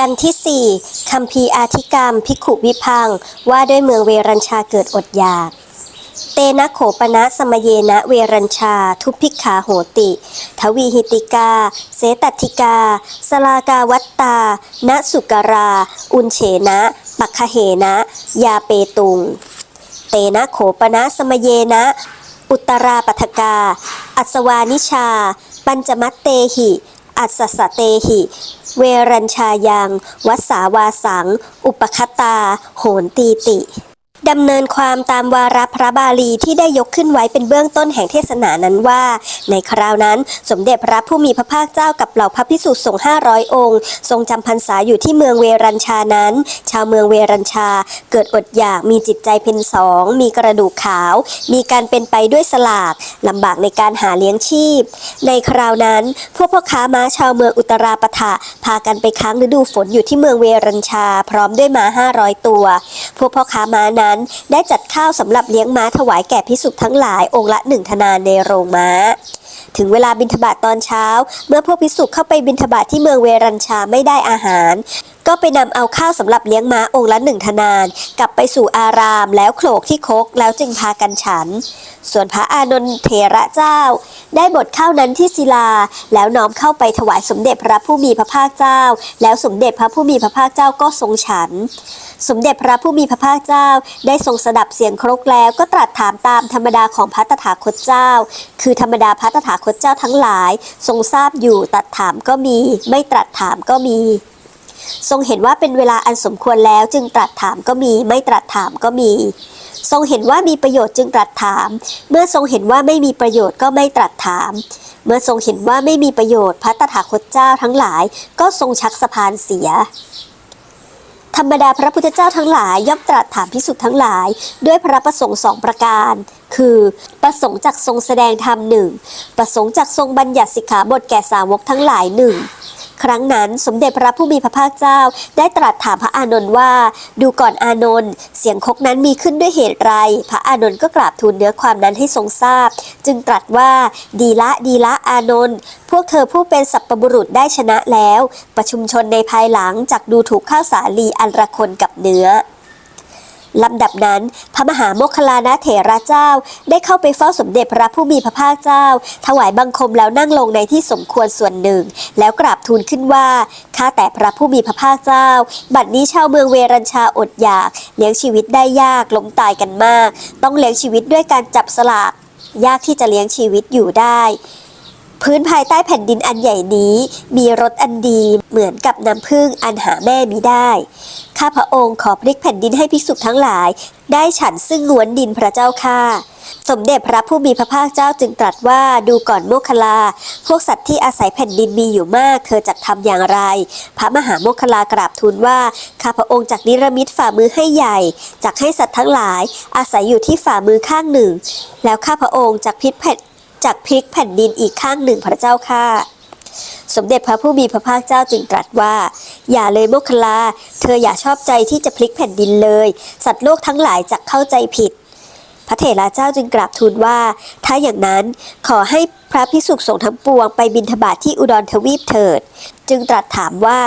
กันที่ 4คัมภีร์อาธิกรรมพิขุวิพัง ว่าด้วยเมืองเวรัญชาเกิดอดอยาก เตนะโขปนะสมเยนะเวรัญชา ทุพพิกขาโหติ ทวีหิติกา เสตติกา สลากาวัตตา ณสุกรา อุนเฉนะ ปัคเหนะ ยาเปตุง เตนะโขปนะสมเยนะ อุตราปัทกา อัสวานิชา ปัญจมัตเตหิ อัสสะเตหิ เวรัญชายัง วัสสาวาสัง อุปคตา โหนตีติ ดำเนินความตามวาระพระบาลีที่ได้ยกขึ้นไว้เป็นเบื้องต้นแห่งเทศนานั้นว่า ในคราวนั้นสมเด็จพระผู้มีพระภาคเจ้ากับเหล่าพระพิสุสงฆ์500 องค์ ทรงจำพรรษาอยู่ที่เมืองเวรัญชานั้น ชาวเมืองเวรัญชา เกิดอดอยากมีจิตใจเป็นสอง มีกระดูกขาว มีการเป็นไปด้วยสลากลำบากในการหาเลี้ยงชีพ ในคราวนั้น พวกพ่อค้าม้าชาวเมืองอุตราปทะพากันไปค้างฤดูฝนอยู่ที่เมืองเวรัญชา พร้อมด้วยม้า500 ตัว พวกพ่อค้าม้านั้น ได้จัดข้าวสำหรับเลี้ยงม้าถวายแก่พิสุทธ์ทั้งหลายองค์ละหนึ่งธนานในโรงม้า ถึงเวลาบินทบาทตอนเช้า เมื่อพวกพิสุเข้าไปบินทบาทที่เมืองเวรัญชาไม่ได้อาหาร ก็ไปนำเอาข้าวสำหรับเลี้ยงม้าองค์ละหนึ่งธนาน กลับไปสู่อารามแล้วโขลกที่คกแล้วจึงพากันฉัน ส่วนพระอานนท์เถระเจ้า ได้บดข้าวนั้นที่ศิลา แล้วน้อมเข้าไปถวายสมเด็จพระผู้มีพระภาคเจ้า แล้วสมเด็จพระผู้มีพระภาคเจ้าก็ทรงฉัน สมเด็จพระผู้มีพระภาคเจ้า ได้ทรงสดับเสียงครกแล้วก็ตรัสถามตามธรรมดาของพระตถาคตเจ้า คือธรรมดาพระตถาคตเจ้าทั้งหลาย ทรงทราบอยู่ตรัสถามก็มี ไม่ตรัสถามก็มี ทรงเห็นว่าเป็นเวลาอันสมควรแล้วจึงตรัสถามก็มีไม่ตรัสถามก็มี ทรงเห็นว่ามีประโยชน์จึงตรัสถาม เมื่อทรงเห็นว่าไม่มีประโยชน์ก็ไม่ตรัสถาม เมื่อทรงเห็นว่าไม่มีประโยชน์พระตถาคตเจ้าทั้งหลาย ก็ทรงชักสะพานเสีย ธรรมดาพระพุทธเจ้าทั้งหลายย่อมตรัสถามพิสุทธ์ทั้งหลาย ด้วยพระประสงค์สองประการ คือประสงค์จากทรงแสดงธรรมหนึ่งประสงค์จากทรงบัญญัติสิกขาบทแก่สาวกทั้งหลายหนึ่ง ครั้งนั้นสมเด็จพระผู้มีพระภาคเจ้า ได้ตรัสถามพระอานนท์ว่า ดูก่อนอานนท์เสียงคกนั้นมีขึ้นด้วยเหตุไร พระอานนท์ก็กราบทูลเนื้อความนั้นให้ทรงทราบ จึงตรัสว่าดีละดีละอานนท์พวกเธอผู้เป็นสัพปบุรุษได้ชนะแล้ว ประชุมชนในภายหลังจากดูถูกข้าวสาลีอันระคนกับเนื้อ ลำดับนั้น พระมหาโมคคลานะเถระเจ้า ได้เข้าไปเฝ้าสมเด็จพระผู้มีพระภาคเจ้า ถวายบังคมแล้วนั่งลงในที่สมควรส่วนหนึ่ง แล้วกราบทูลขึ้นว่า ข้าแต่พระผู้มีพระภาคเจ้า บัดนี้ชาวเมืองเวรัญชาอดอยาก เลี้ยงชีวิตได้ยากล้มตายกันมาก ต้องเลี้ยงชีวิตด้วยการจับสลากยากที่จะเลี้ยงชีวิตอยู่ได้ พื้นภายใต้แผ่นดินอันใหญ่นี้ มีรสอันดีเหมือนกับน้ำพึ่งอันหาแม่มิได้ ข้าพระองค์ขอพลิกแผ่นดินให้ภิกษุทั้งหลาย ได้ฉันซึ่งล้วนดินพระเจ้าค่าสมเด็จพระผู้มีพระภาคเจ้าจึงตรัสว่าดูก่อนโมคคลลาพวกสัตว์ที่อาศัยแผ่นดินมีอยู่มาก เธอจะทำอย่างไร พระมหาโมคคลลากราบทูลว่า ข้าพระองค์จากนิรมิตฝ่ามือให้ใหญ่จากให้สัตว์ทั้งหลาย อาศัยอยู่ที่ฝ่ามือข้างหนึ่ง แล้วข้าพระองค์จากพิษแผ่น จากพลิกแผ่นดินอีกข้างหนึ่งพระเจ้าค่ะ สมเด็จพระผู้มีพระภาคเจ้าจึงตรัสว่า อย่าเลยโมคคลา เธออย่าชอบใจที่จะพลิกแผ่นดินเลย สัตว์โลกทั้งหลายจะเข้าใจผิด พระเถระเจ้าจึงกราบทูลว่า ถ้าอย่างนั้นขอให้พระพิสุสงฆ์ทั้งปวงไปบินทบาตที่อุดรทวีปเถิด จึงตรัสถามว่า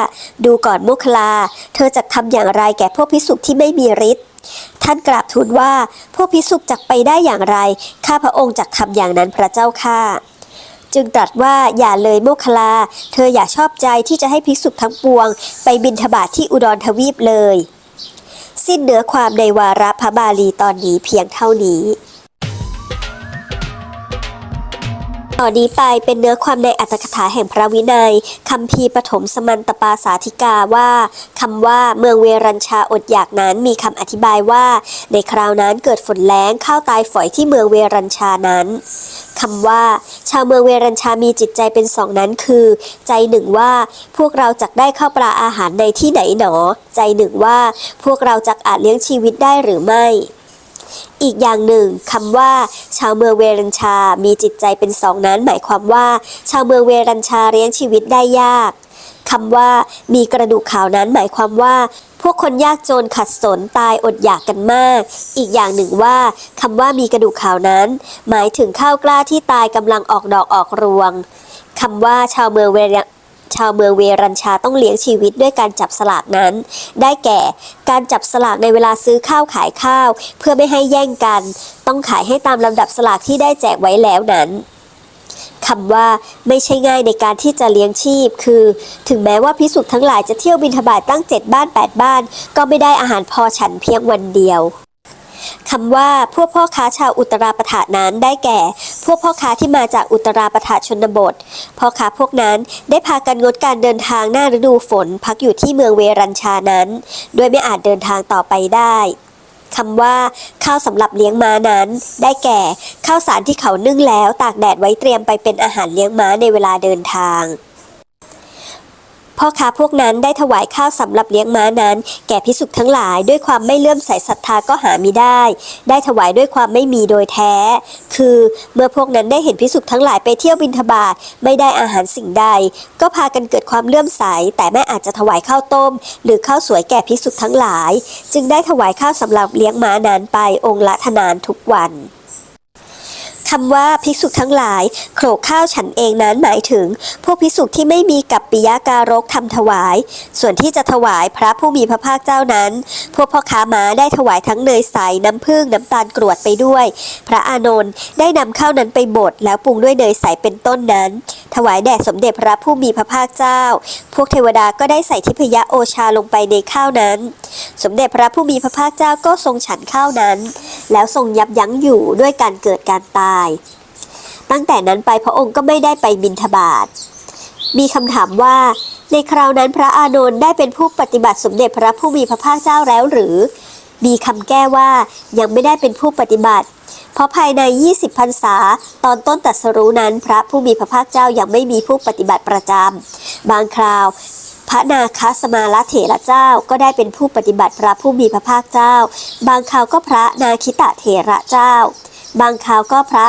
ดูก่อนโมคคลา เธอจะทำอย่างไรแก่พวกพิสุที่ไม่มีฤทธิ์ท่านกราบทูลว่าพวกพิสุจักไปได้อย่างไร ข้าพระองค์จักทำอย่างนั้นพระเจ้าข้าจึงตรัสว่าอย่าเลยโมคคลา เธออย่าชอบใจที่จะให้ภิกษุทั้งปวง ไปบินทบาทที่อุดรทวีปเลย สิ้นเนื้อความในวาระพระบาลีตอนนี้เพียงเท่านี้ ต่อนนี้ไปเป็นเนื้อความในอัตถกถาแห่งพระวินัยคำพีปฐมสมันตปาสาธิกาว่าคำว่าเมืองเวรัญชาอดอยากนั้นมีคำอธิบายว่า ในคราวนั้นเกิดฝนแล้งข้าวตายฝอยที่เมืองเวรัญชานั้นคำว่า ชาวเมืองเวรัญชามีจิตใจเป็นสองนั้นคือ ใจหนึ่งว่าพวกเราจักได้ข้าวปลาอาหารในที่ไหนหนอ ใจหนึ่งว่าพวกเราจักอาจเลี้ยงชีวิตได้หรือไม่ อีกอย่างหนึ่งคำว่า ชาวเมืองเวรัญชา มีจิตใจเป็นสองนั้นหมายความว่า ชาวเมืองเวรัญชาเลี้ยงชีวิตได้ยากคำว่า มีกระดูกขาวนั้นหมายความว่า พวกคนยากจนขัดสนตายอดอยากกันมาก อีกอย่างหนึ่งว่าคำว่ามีกระดูกขาวนั้น หมายถึงข้าวกล้าที่ตายกำลังออกดอกออกรวงคำว่าชาวเมืองเวร ชาวเมืองเวรัญชาต้องเลี้ยงชีวิตด้วยการจับสลากนั้น ได้แก่การจับสลากในเวลาซื้อข้าวขายข้าว เพื่อไม่ให้แย่งกัน ต้องขายให้ตามลำดับสลากที่ได้แจกไว้แล้วนั้นคำว่าไม่ใช่ง่ายในการที่จะเลี้ยงชีพ คือ ถึงแม้ว่าพิสุทธ์ทั้งหลายจะเที่ยวบินทบาทตั้งเจ็ดบ้านแปดบ้าน ก็ไม่ได้อาหารพอฉันเพียงวันเดียว คำว่าพวกพ่อค้าชาวอุตราปถานั้นได้แก่ พวกพ่อค้าที่มาจากอุตราปถาชนบท พ่อค้าพวกนั้นได้พากันงดการเดินทางหน้าฤดูฝนพักอยู่ที่เมืองเวรัญชานั้น โดยไม่อาจเดินทางต่อไปได้คำว่า ข้าวสำหรับเลี้ยงม้านั้น ได้แก่ข้าวสารที่เขานึ่งแล้วตากแดดไว้เตรียมไปเป็นอาหารเลี้ยงม้าในเวลาเดินทาง พ่อค้าพวกนั้นได้ถวายข้าวสำหรับเลี้ยงม้านั้น แก่พิสุกทั้งหลายด้วยความไม่เลื่อมใสศรัทธาก็หามิได้ ได้ถวายด้วยความไม่มีโดยแท้ คือเมื่อพวกนั้นได้เห็นพิสุกทั้งหลายไปเที่ยวบินทบาทไม่ได้อาหารสิ่งใด ก็พากันเกิดความเลื่อมใส แต่ไม่อาจจะถวายข้าวต้ม หรือข้าวสวยแก่พิสุกทั้งหลาย จึงได้ถวายข้าวสำหรับเลี้ยงม้านั้นไปองค์ละทนานทุกวัน คำว่าภิกษุทั้งหลาย โขลกข้าวฉันเองนั้นหมายถึง พวกภิกษุที่ไม่มีกับปิยาการกทำถวาย ส่วนที่จะถวายพระผู้มีพระภาคเจ้านั้น พวกพ่อค้าม้าได้ถวายทั้งเนยใสน้ำผึ้งน้ำตาลกรวดไปด้วย พระอานนท์ได้นำข้าวนั้นไปบดแล้วปรุงด้วยเนยใสเป็นต้นนั้น ถวายแด่สมเด็จพระผู้มีพระภาคเจ้า พวกเทวดาก็ได้ใส่ทิพยโอชาลงไปในข้าวนั้น สมเด็จพระผู้มีพระภาคเจ้าก็ทรงฉันข้าวนั้น แล้วทรงยับยั้งอยู่ด้วยการเกิดการตาย ตั้งแต่นั้นไปพระองค์ก็ไม่ได้ไปบินทบาทมีคำถามว่าในคราวนั้นพระอานนท์ได้เป็นผู้ปฏิบัติสมเด็จพระผู้มีพระภาคเจ้าแล้วหรือ มีคำแก้ว่ายังไม่ได้เป็นผู้ปฏิบัติ เพราะภายใน 20พรรษา ตอนต้นตรัสรู้นั้นพระผู้มีพระภาคเจ้ายังไม่มีผู้ปฏิบัติประจำบางคราว พระนาคสมาลเถระเจ้าก็ได้เป็นผู้ปฏิบัติพระผู้มีพระภาคเจ้า บางคราวก็พระนาคิตะเถระเจ้า บางคราวก็พระ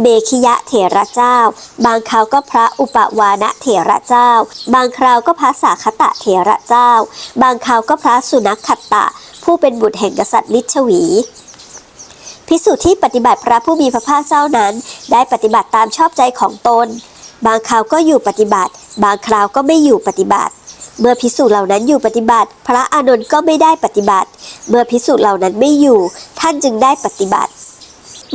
เมขิยะเถระเจ้า บางคราวก็พระอุปวานะเถระเจ้า บางคราวก็พระสาคตะเถระเจ้า บางคราวก็พระสุนัขขัตตะ ผู้เป็นบุตรแห่งกษัตริย์ลิชวี พิสูจน์ที่ปฏิบัติพระผู้มีพระภาคเจ้านั้น ได้ปฏิบัติตามชอบใจของตน บางคราวก็อยู่ปฏิบัติ บางคราวก็ไม่อยู่ปฏิบัติ เมื่อพิสูจน์เหล่านั้นอยู่ปฏิบัติ พระอานนท์ก็ไม่ได้ปฏิบัติ เมื่อพิสูจน์เหล่านั้นไม่อยู่ ท่านจึงได้ปฏิบัติ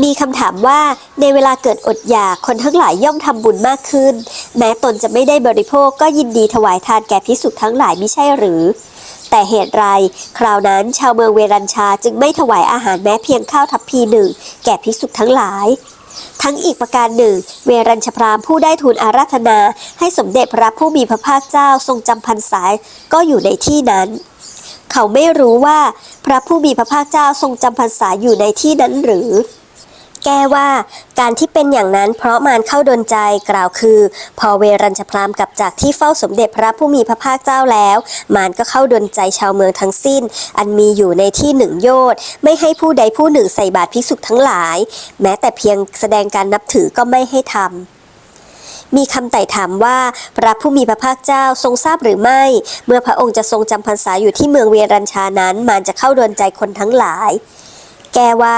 มีคำถามว่าในเวลาเกิดอดอยากคนทั้งหลายย่อมทำบุญมากขึ้น แม้ตนจะไม่ได้บริโภคก็ยินดีถวายทานแก่พิสุทั้งหลายไม่ใช่หรือ แต่เหตุไร คราวนั้นชาวเมืองเวรัญชาจึงไม่ถวายอาหารแม้เพียงข้าวทัพพีหนึ่งแก่พิสุทั้งหลาย ทั้งอีกประการหนึ่ง เวรัญชพรามผู้ได้ทูลอาราธนา ให้สมเด็จพระผู้มีพระภาคเจ้าทรงจำพรรษาก็อยู่ในที่นั้น เขาไม่รู้ว่าพระผู้มีพระภาคเจ้าทรงจำพรรษาอยู่ในที่นั้นหรือ แก้ว่า การที่เป็นอย่างนั้นเพราะมารเข้าดนใจกล่าวคือ พอเวรัญชพรามกลับจากที่เฝ้าสมเด็จพระผู้มีพระภาคเจ้าแล้ว มารก็เข้าดนใจชาวเมืองทั้งสิ้น อันมีอยู่ในที่หนึ่งโยชน์ไม่ให้ผู้ใดผู้หนึ่งใส่บาตรภิกษุทั้งหลาย แม้แต่เพียงแสดงการนับถือก็ไม่ให้ทำมีคำไต่ถามว่าพระผู้มีพระภาคเจ้าทรงทราบหรือไม่ เมื่อพระองค์จะทรงจำพรรษาอยู่ที่เมืองเวรัญชานั้น มารจะเข้าดนใจคนทั้งหลาย แก้ว่า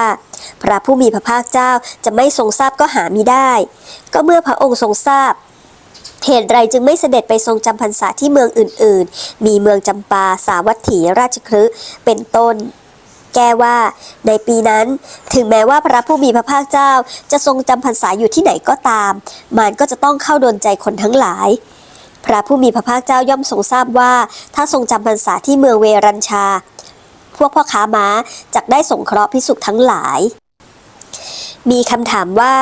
พระผู้มีพระภาคเจ้าจะไม่ทรงทราบก็หามิได้ ก็เมื่อพระองค์ทรงทราบเหตุไรจึงไม่เสด็จไปทรงจำพรรษาที่เมืองอื่น ๆ มีเมืองจำปา สาวัตถี ราชคฤห์เป็นต้น แก้ว่า ในปีนั้น ถึงแม้ว่าพระผู้มีพระภาคเจ้าจะทรงจำพรรษาอยู่ที่ไหนก็ตาม มันก็จะต้องเข้าโดนใจคนทั้งหลาย พระผู้มีพระภาคเจ้าย่อมทรงทราบว่า ถ้าทรงจำพรรษาที่เมืองเวรัญชา พวกพ่อค้าม้าจะได้สงเคราะห์พิสุทั้งหลาย มีคำถามว่า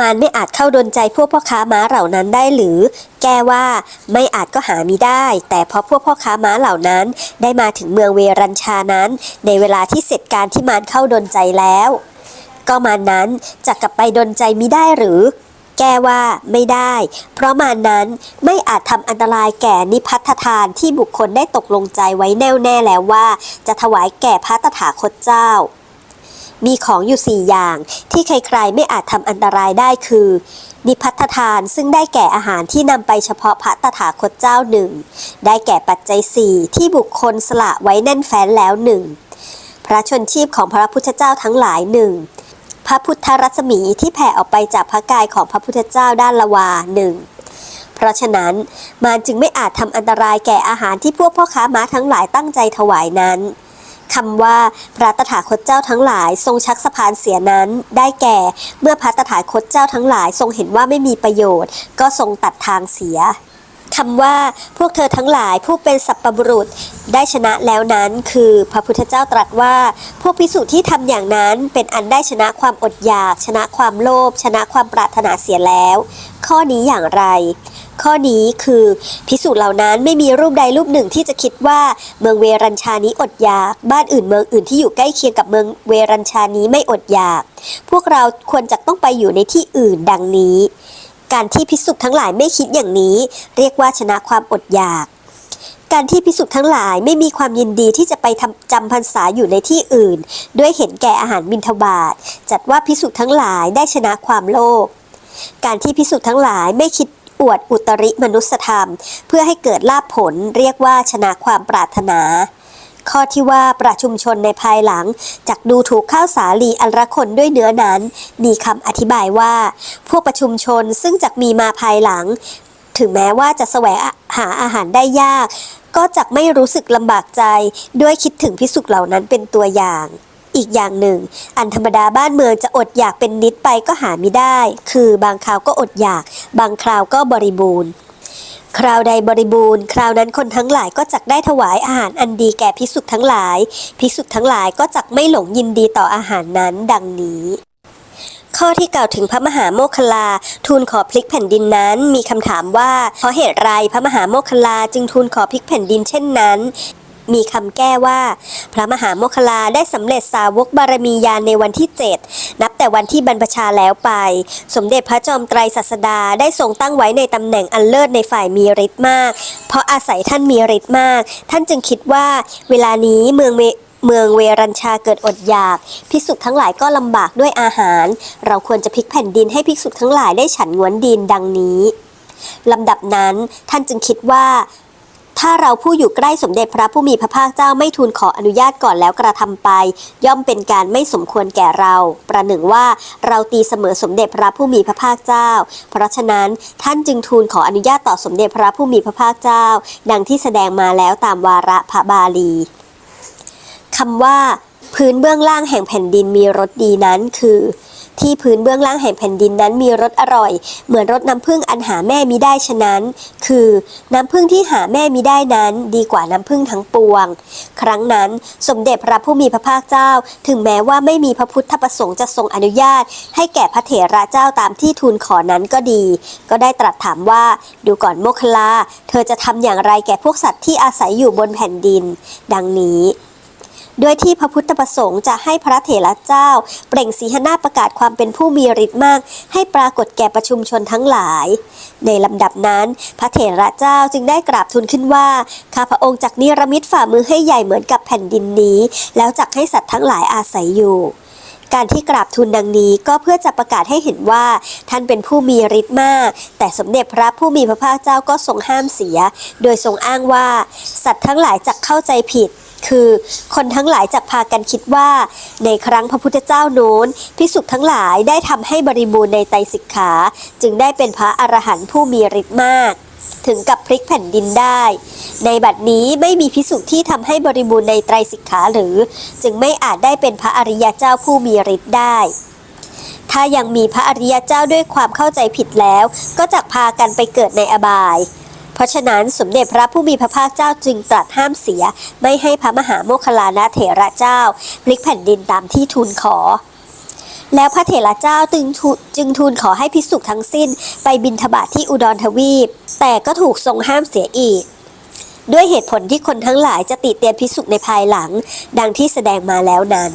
มารไม่อาจเข้าดนใจพวกพ่อค้าม้าเหล่านั้นได้หรือ แก้ว่าไม่อาจก็หามิได้ แต่เพราะพวกพ่อค้าม้าเหล่านั้น ได้มาถึงเมืองเวรัญชานั้น ในเวลาที่เสร็จการที่มารเข้าดนใจแล้ว ก็มารนั้นจะกลับไปดนใจมิได้หรือ แก้ว่าไม่ได้ เพราะมานั้นไม่อาจทำอันตรายแก่นิพัทานที่บุคคลได้ตกลงใจไว้แน่วแน่แล้วว่า จะถวายแก่พระตถาคตเจ้า มีของอยู่สี่อย่าง ที่ใครๆไม่อาจทำอันตรายได้คือ นิพัทธานซึ่งได้แก่อาหารที่นำไปเฉพาะพระตถาคตเจ้าหนึ่ง ได้แก่ปัจจัยสี่ที่บุคคลสละไว้แน่นแฟ้นแล้วหนึ่งพระชนชีพของพระพุทธเจ้าทั้งหลายหนึ่งพระพุทธรัศมีที่แผ่ออกไปจากพระกายของพระพุทธเจ้าด้านละวาหนึ่งเพราะฉะนั้นมารจึงไม่อาจทำอันตรายแก่อาหารที่พวกพ่อค้าม้าทั้งหลายตั้งใจถวายนั้น คำว่าพระตถาคตเจ้าทั้งหลายทรงชักสะพานเสียนั้นได้แก่ เมื่อพระตถาคตเจ้าทั้งหลายทรงเห็นว่าไม่มีประโยชน์ ก็ทรงตัดทางเสียคำว่าพวกเธอทั้งหลายผู้เป็นสัพปบุรุษได้ชนะแล้วนั้น คือพระพุทธเจ้าตรัสว่า พวกพิสุที่ทำอย่างนั้นเป็นอันได้ชนะความอดอยาก ชนะความโลภชนะความปรารถนาเสียแล้ว ข้อนี้อย่างไร ข้อนี้คือพิสูจน์เหล่านั้นไม่มีรูปใดรูปหนึ่งที่จะคิดว่าเมืองเวรัญชานี้อดอยาก บ้านอื่นเมืองอื่นที่อยู่ใกล้เคียงกับเมืองเวรัญชานี้ไม่อดอยาก พวกเราควรจะต้องไปอยู่ในที่อื่นดังนี้ การที่พิสุทั้งหลายไม่คิดอย่างนี้ เรียกว่าชนะความอดอยาก การที่พิสุทั้งหลายไม่มีความยินดีที่จะไปทำจำพรรษาอยู่ในที่อื่น ด้วยเห็นแก่อาหารบิณฑบาตจัดว่าพิสุทั้งหลายได้ชนะความโลภการที่พิสุทั้งหลายไม่คิด อวดอุตริมนุสธรรม เพื่อให้เกิดลาภผลเรียกว่าชนะความปรารถนา ข้อที่ว่าประชุมชนในภายหลังจักดูถูกข้าวสาลีอันละคนด้วยเนื้อนั้น มีคำอธิบายว่า พวกประชุมชนซึ่งจักมีมาภายหลัง ถึงแม้ว่าจะแสวงหาอาหารได้ยาก ก็จักไม่รู้สึกลำบากใจด้วยคิดถึงพิสุกเหล่านั้นเป็นตัวอย่าง อีกอย่างหนึ่ง อันธรรมดาบ้านเมืองจะอดอยากเป็นนิดไปก็หาไม่ได้ คือบางคราวก็อดอยาก บางคราวก็บริบูรณ์ คราวใดบริบูรณ์ คราวนั้นคนทั้งหลายก็จักได้ถวายอาหารอันดีแก่พิสุทั้งหลายพิสุทั้งหลายก็จักไม่หลงยินดีต่ออาหารนั้นดังนี้ข้อที่กล่าวถึงพระมหาโมคคลา ทูลขอพลิกแผ่นดินนั้นมีคำถามว่าเพราะเหตุไรพระมหาโมคคลาจึงทูลขอพลิกแผ่นดินเช่นนั้น มีคำแก้ว่า พระมหาโมคคลาได้สำเร็จสาวกบารมียานในวันที่ 7 นับแต่วันที่บรรพชาแล้วไป สมเด็จพระจอมไตรศาสดาได้ทรงตั้งไว้ในตำแหน่งอันเลิศในฝ่ายมีฤทธิ์มาก เพราะอาศัยท่านมีฤทธิ์มาก ท่านจึงคิดว่าเวลานี้เมืองเมเมืองเวรัญชาเกิดอดอยาก ภิกษุทั้งหลายก็ลำบากด้วยอาหาร เราควรจะพลิกแผ่นดินให้ภิกษุทั้งหลายได้ฉันงวนดินดังนี้ลำดับนั้นท่านจึงคิดว่า ถ้าเราผู้อยู่ใกล้สมเด็จพระผู้มีพระภาคเจ้าไม่ทูลขออนุญาตก่อนแล้วกระทำไป ย่อมเป็นการไม่สมควรแก่เรา ประหนึ่งว่าเราตีเสมอสมเด็จพระผู้มีพระภาคเจ้า เพราะฉะนั้นท่านจึงทูลขออนุญาตต่อสมเด็จพระผู้มีพระภาคเจ้า ดังที่แสดงมาแล้วตามวาระพระบาลีคำว่า พื้นเบื้องล่างแห่งแผ่นดินมีรสดีนั้นคือ ที่พื้นเบื้องล่างแห่งแผ่นดินนั้นมีรสอร่อย เหมือนรสน้ำผึ้งอันหาแม่มิได้ฉะนั้น คือน้ำผึ้งที่หาแม่มิได้นั้น ดีกว่าน้ำผึ้งทั้งปวง ครั้งนั้นสมเด็จพระผู้มีพระภาคเจ้า ถึงแม้ว่าไม่มีพระพุทธประสงค์จะทรงอนุญาต ให้แก่พระเถระเจ้าตามที่ทูลขอนั้นก็ดี ก็ได้ตรัสถามว่าดูก่อนโมคลา เธอจะทำอย่างไรแก่พวกสัตว์ที่อาศัยอยู่บนแผ่นดิน ดังนี้ ด้วยที่พระพุทธประสงค์จะให้พระเถระเจ้า เปล่งสีหนาประกาศความเป็นผู้มีฤทธิ์มาก ให้ปรากฏแก่ประชุมชนทั้งหลาย ในลำดับนั้น พระเถระเจ้าจึงได้กราบทูลขึ้นว่าข้าพระองค์จักนิรมิตฝ่ามือให้ใหญ่เหมือนกับแผ่นดินนี้ แล้วจักให้สัตว์ทั้งหลายอาศัยอยู่การที่กราบทูลดังนี้ก็เพื่อจะประกาศให้เห็นว่าท่านเป็นผู้มีฤทธิ์มาก แต่สมเด็จพระผู้มีพระภาคเจ้าก็ทรงห้ามเสีย โดยทรงอ้างว่า สัตว์ทั้งหลายจักเข้าใจผิด คือคนทั้งหลายจักพากันคิดว่า ในครั้งพระพุทธเจ้าโน้นพิสุทั้งหลายได้ทำให้บริบูรณ์ในไตรสิกขา จึงได้เป็นพระอรหันต์ผู้มีฤทธิ์มาก ถึงกับพลิกแผ่นดินได้ ในบัดนี้ไม่มีพิสุที่ทำให้บริบูรณ์ในไตรสิกขาหรือ จึงไม่อาจได้เป็นพระอริยเจ้าผู้มีฤทธิ์ได้ถ้ายังมีพระอริยเจ้าด้วยความเข้าใจผิดแล้ว ก็จะพากันไปเกิดในอบาย เพราะฉะนั้นสมเด็จพระผู้มีพระภาคเจ้าจึงตรัสห้ามเสีย ไม่ให้พระมหาโมคคลานะเถระเจ้าพลิกแผ่นดินตามที่ทูลขอ แล้วพระเถระเจ้าจึงจึงทูลขอให้พิสุทั้งสิ้นไปบินทบาทที่อุดรทวีป แต่ก็ถูกทรงห้ามเสียอีกด้วยเหตุผลที่คนทั้งหลายจะติเตียนพิสุในภายหลัง ดังที่แสดงมาแล้วนั้น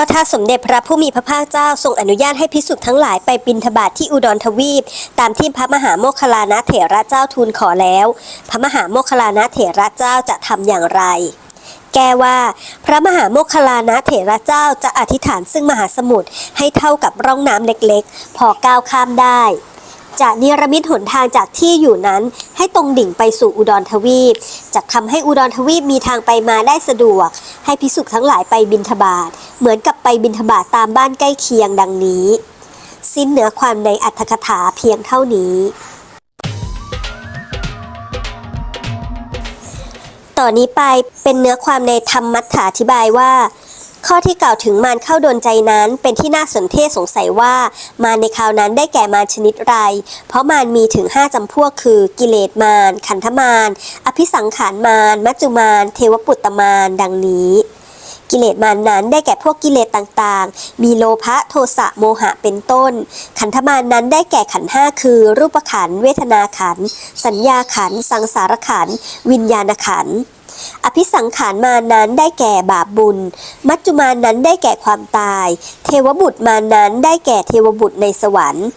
ก็ถ้าสมเด็จพระผู้มีพระภาคเจ้าทรงอนุญาตให้พิสุทั้งหลายไปบินทบาทที่อุดรทวีป ตามที่พระมหาโมคคลานะเถระเจ้าทูลขอแล้ว พระมหาโมคคลานะเถระเจ้าจะทำอย่างไร แก้ว่า พระมหาโมคคลลานะเถระเจ้าจะอธิษฐานซึ่งมหาสมุทรให้เท่ากับร่องน้ำเล็กๆ พอก้าวข้ามได้ จะเนรมิตหนทางจากที่อยู่นั้น ให้ตรงดิ่งไปสู่อุดรทวีปจะทำให้อุดรทวีปมีทางไปมาได้สะดวก ให้พิสุกทั้งหลายไปบินทบาทเหมือนกับไปบินทบาทตามบ้านใกล้เคียงดังนี้ สิ้นเหนือความในอัตถกถาเพียงเท่านี้ต่อนนี้ไปเป็นเนื้อความในธรรมมัทธาธิบายว่า ข้อที่กล่าวถึงมารเข้าโดนใจนั้นเป็นที่น่าสนเทศสงสัยว่า มารในคราวนั้นได้แก่มารชนิดไร เพราะมารมีถึง 5จำพวกคือ กิเลสมารขันธมารอภิสังขารมารมัจจุมารเทวปุตตมารดังนี้ กิเลสมารนั้นได้แก่พวกกิเลสต่างๆ มีโลภะโทสะโมหะเป็นต้น ขันธมารนั้นได้แก่ขันห้าคือ รูปขันธเวทนาขันธสัญญาขันธสังสารขันธวิญญาณขันธอภิสังขารมานั้นได้แก่บาปบุญ มัจจุมานั้นได้แก่ความตาย เทวบุตรมานั้นได้แก่เทวบุตรในสวรรค์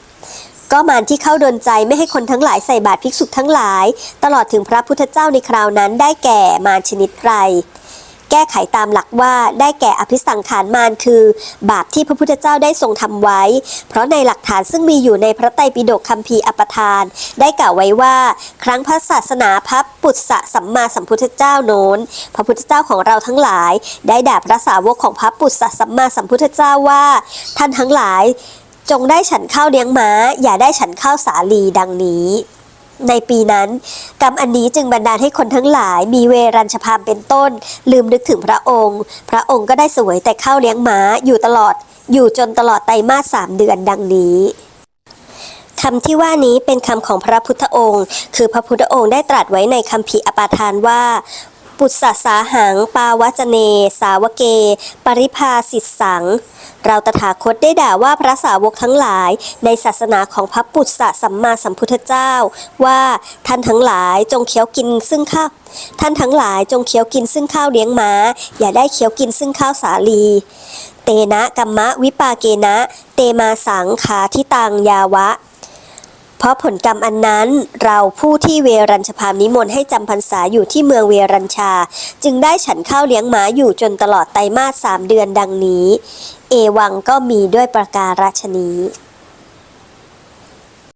ก็มารที่เข้าดนใจไม่ให้คนทั้งหลายใส่บาตรภิกษุทั้งหลาย ตลอดถึงพระพุทธเจ้าในคราวนั้นได้แก่มารชนิดไร แก้ไขตามหลักว่าได้แก่อภิสังขารมารคือ บาปที่พระพุทธเจ้าได้ทรงทำไว้ เพราะในหลักฐานซึ่งมีอยู่ในพระไตรปิฎกคัมภีร์อปทาน ได้กล่าวไว้ว่า ครั้งพระศาสนาพระปุตสะสัมมาสัมพุทธเจ้าโน้น พระพุทธเจ้าของเราทั้งหลาย ได้ด่าพระสาวกของพระปุตสะสัมมาสัมพุทธเจ้าว่า ท่านทั้งหลาย จงได้ฉันข้าวเลี้ยงม้า อย่าได้ฉันข้าวสาลีดังนี้ ในปีนั้น กรรมอันนี้จึงบันดาลให้คนทั้งหลาย มีเวรัญชพามเป็นต้น ลืมนึกถึงพระองค์ พระองค์ก็ได้สวยแต่ข้าวเลี้ยงม้าอยู่ตลอด อยู่จนตลอดไตรมาสสามเดือนดังนี้คำที่ว่านี้เป็นคำของพระพุทธองค์ คือพระพุทธองค์ได้ตรัสไว้ในคำภีอปาทานว่า ปุตสสาหัง ปาวจเน สาวเก ปริภาสิสสัง เราตถาคตได้ด่าว่าพระสาวกทั้งหลาย ในศาสนาของพระปุตสะสัมมาสัมพุทธเจ้า ว่าท่านทั้งหลายจงเคี้ยวกินซึ่งข้าวท่านทั้งหลายจงเคี้ยวกินซึ่งข้าวเลี้ยงม้า อย่าได้เคี้ยวกินซึ่งข้าวสาลี เตนะกัมมะวิปาเกนะ เตมาสังขาทิตังยาวะ เพราะผลกรรมอันนั้นเราผู้ที่เวรัญชพามนิมนต์ให้จำพรรษาอยู่ที่เมืองเวรัญชา จึงได้ฉันข้าวเลี้ยงม้าอยู่จนตลอดไตรมาสสามเดือนดังนี้ เอวังก็มีด้วยประการราชนี้